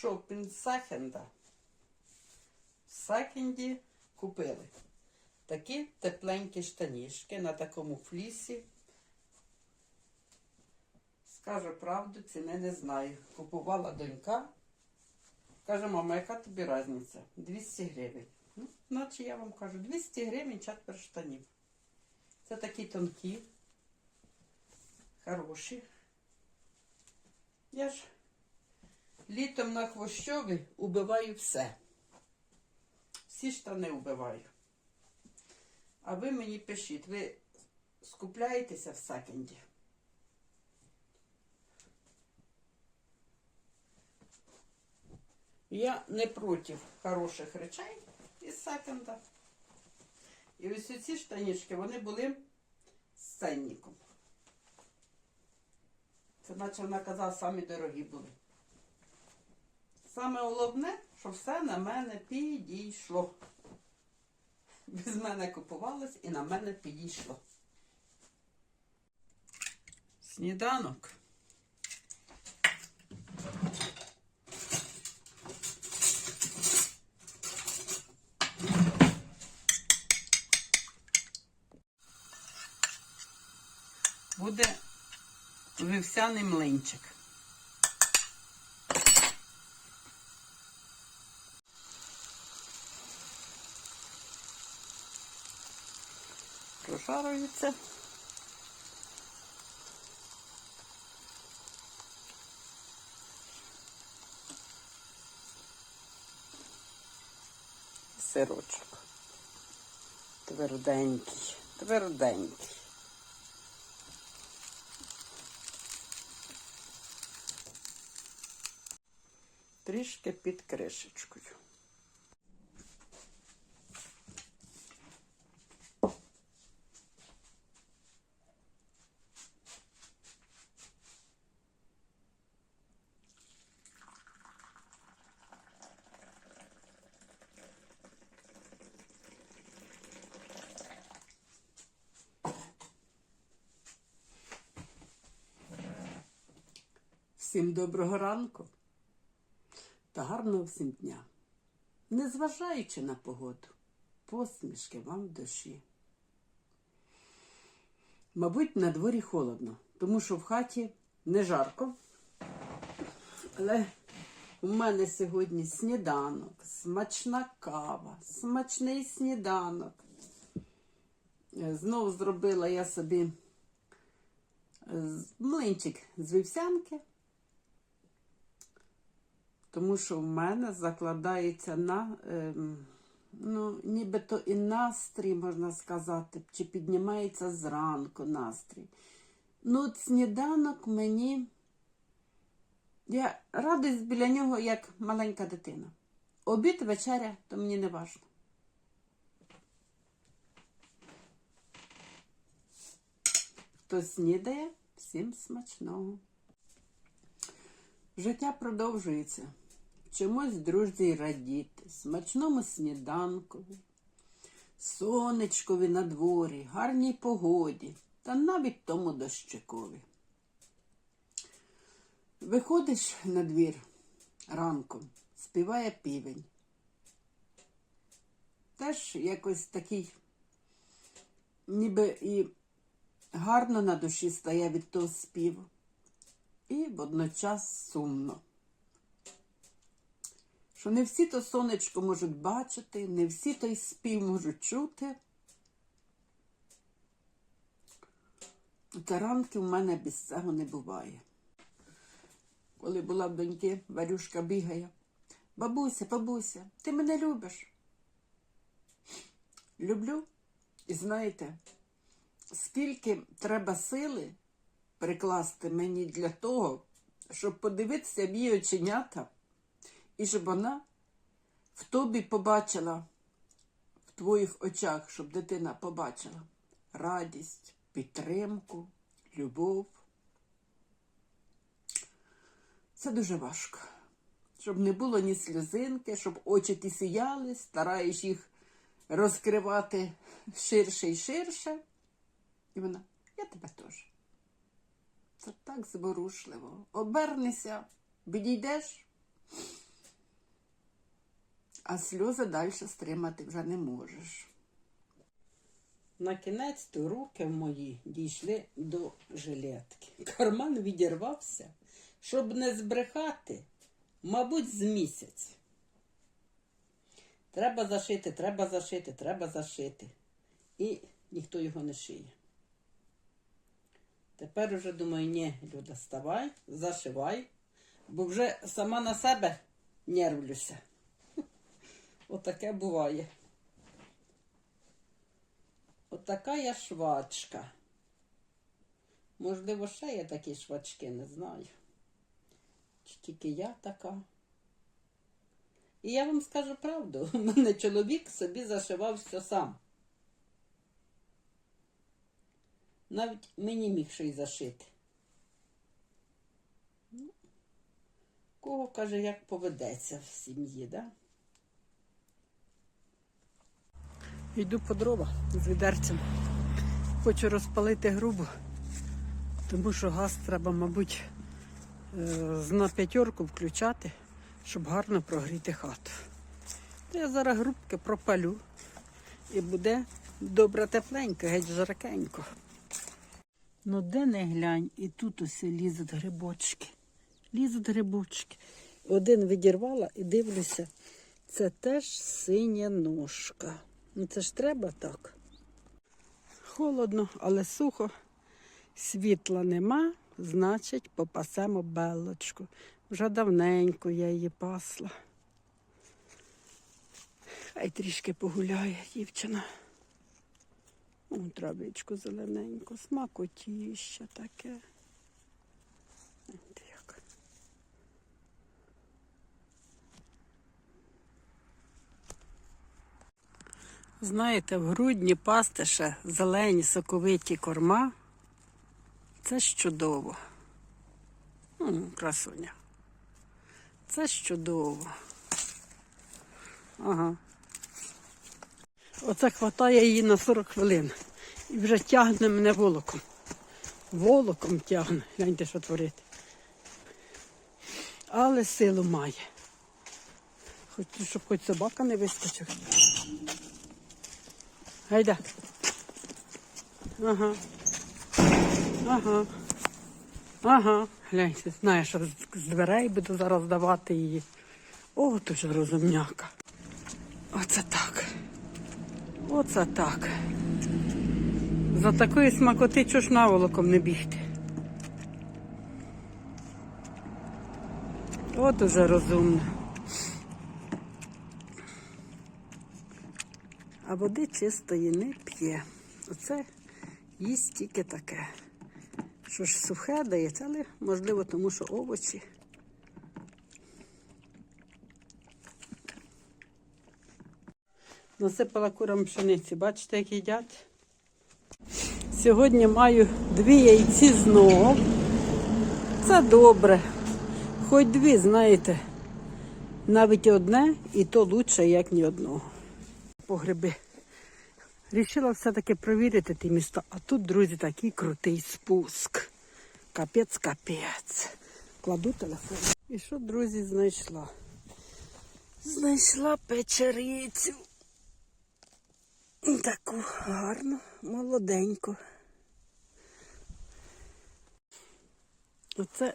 шопінг Сахенда. В Сахенді купили такі тепленькі штанішки на такому флісі. Скажу правду, ціни не знаю. Купувала донька. Каже, мама, яка тобі різниця? 200 гривень. Ну, наче я вам кажу, 200 гривень четвер штанів. Це такі тонкі, хороші. Я ж літом на хвощові убиваю все. Всі штани убиваю. А ви мені пишіть, ви скупляєтеся в секенді? Я не проти хороших речей із секенда. І ось ці штанішки, вони були з ценником. Це наче вона казала, самі дорогі були. Саме головне, що все на мене підійшло. Без мене купувалось і на мене підійшло. Сніданок. Буде вівсяний млинчик. Прожарується. Сирочок. Тверденький, тверденький. Трішки під кришечкою. Всім доброго ранку та гарного всім дня. Незважаючи на погоду, посмішки вам в душі. Мабуть, на дворі холодно, тому що в хаті не жарко. Але у мене сьогодні сніданок, смачна кава, смачний сніданок. Знову зробила я собі е, млинчик з вівсянки тому що в мене закладається на, ем, ну, нібито і настрій, можна сказати, чи піднімається зранку настрій. Ну, от сніданок мені, я радуюсь біля нього, як маленька дитина. Обід, вечеря, то мені не важно. Хто снідає, всім смачного. Життя продовжується. Чомусь друзі радіти, смачному сніданкові, сонечкові на дворі, гарній погоді та навіть тому дощикові. Виходиш на двір ранком, співає півень. Теж якось такий, ніби і гарно на душі стає від того співу і водночас сумно. Що не всі то сонечко можуть бачити, не всі той спів можуть чути. Та ранки в мене без цього не буває. Коли була в доньки, Варюшка бігає. Бабуся, бабуся, ти мене любиш? Люблю. І знаєте, скільки треба сили прикласти мені для того, щоб подивитися в її оченята, і щоб вона в тобі побачила, в твоїх очах, щоб дитина побачила радість, підтримку, любов. Це дуже важко. Щоб не було ні сльозинки, щоб очі ті сіяли, стараєш їх розкривати ширше і ширше. І вона, я тебе теж. Це так зворушливо. Обернися, відійдеш, а сльози далі стримати вже не можеш. На кінець то руки мої дійшли до жилетки. Карман відірвався, щоб не збрехати, мабуть, з місяць. Треба зашити, треба зашити, треба зашити. І ніхто його не шиє. Тепер уже думаю, ні, Люда, вставай, зашивай, бо вже сама на себе нервлюся. Отаке буває. Отака я швачка. Можливо, ще є такі швачки, не знаю. Чи тільки я така. І я вам скажу правду, у мене чоловік собі зашивав все сам. Навіть мені міг щось зашити. Ну, Кого каже, як поведеться в сім'ї, да? Йду по дрова з відерцем. Хочу розпалити грубо, тому що газ треба, мабуть, е, на п'ятерку включати, щоб гарно прогріти хату. То я зараз грубки пропалю і буде добре тепленько, геть жаркенько. Ну де не глянь, і тут усе лізуть грибочки. Лізуть грибочки. Один відірвала і дивлюся, це теж синя ножка. Ну це ж треба так. Холодно, але сухо. Світла нема, значить, попасемо белочку. Вже давненько я її пасла. Хай трішки погуляє дівчина. О, травичку зелененьку, смакотіще таке. Знаєте, в грудні пасти ще зелені соковиті корма. Це ж чудово. М, красуня. Це чудово. Ага. Оце хватає її на 40 хвилин. І вже тягне мене волоком. Волоком тягне. Гляньте, що творить. Але силу має. Хоч, щоб хоч собака не вискочив. Гайда. Ага. Ага. Ага. Гляньте, знає, що з- дверей буду зараз давати її. О, ж розумняка. Оце так. Оце так. За такої смакоти ж наволоком не бігти. От уже розумно. А води чистої не п'є. Оце їсть тільки таке. Що ж сухе дається, але можливо, тому що овочі. Насипала курам пшениці. Бачите, як їдять? Сьогодні маю дві яйці знов. Це добре. Хоч дві, знаєте, навіть одне, і то лучше, як ні одного. Погреби. Рішила все-таки провірити ті міста. А тут, друзі, такий крутий спуск. Капець, капець. Кладу телефон. І що, друзі, знайшла? Знайшла печерицю. Таку гарну, молоденьку. Оце,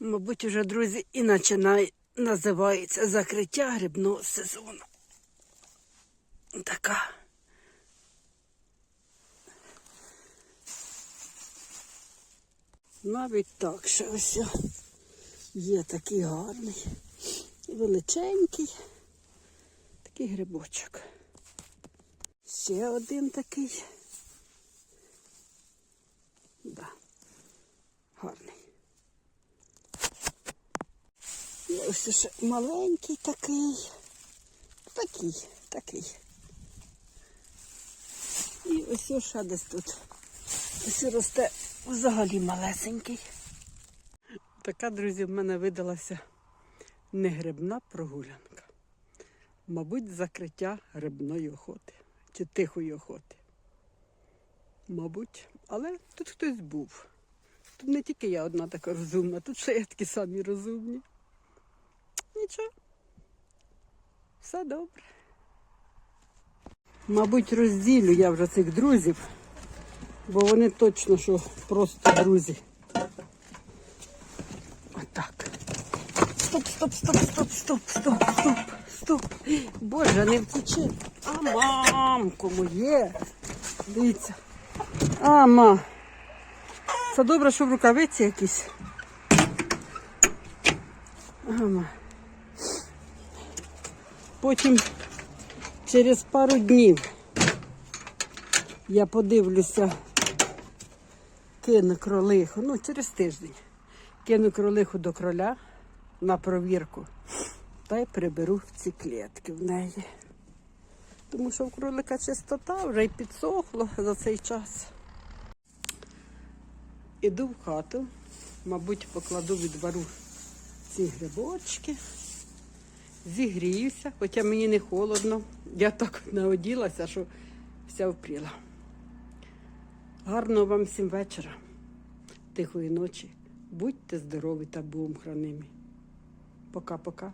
мабуть, уже, друзі, і починає називається закриття грибного сезону. Така. Навіть так, що ось є такий гарний, величенький, такий грибочок. Ще один такий. Да. Гарний. І ось ще маленький такий. Такий, такий. І ось ще десь тут. Ось росте взагалі малесенький. Така, друзі, в мене видалася не грибна прогулянка. Мабуть, закриття грибної охоти чи тихої охоти. Мабуть, але тут хтось був. Тут не тільки я одна така розумна, тут ще є такі самі розумні. Нічого. Все добре. Мабуть, розділю я вже цих друзів, бо вони точно що просто друзі. Отак. Стоп, стоп, стоп, стоп, стоп, стоп, стоп, стоп. Боже, не втече. А мамко моє. Дивіться. А, ма. Це добре, що в рукавиці якісь. Ама. Потім через пару днів я подивлюся, кину кролиху, ну через тиждень. Кину кролиху до кроля на провірку та й приберу ці клітки в неї. Тому що в кролика чистота вже й підсохло за цей час. Іду в хату, мабуть, покладу відвару ці грибочки. Зігріюся, хоча мені не холодно. Я так наоділася, що вся впріла. Гарного вам всім вечора, тихої ночі. Будьте здорові та Богом хранимі. Пока-пока.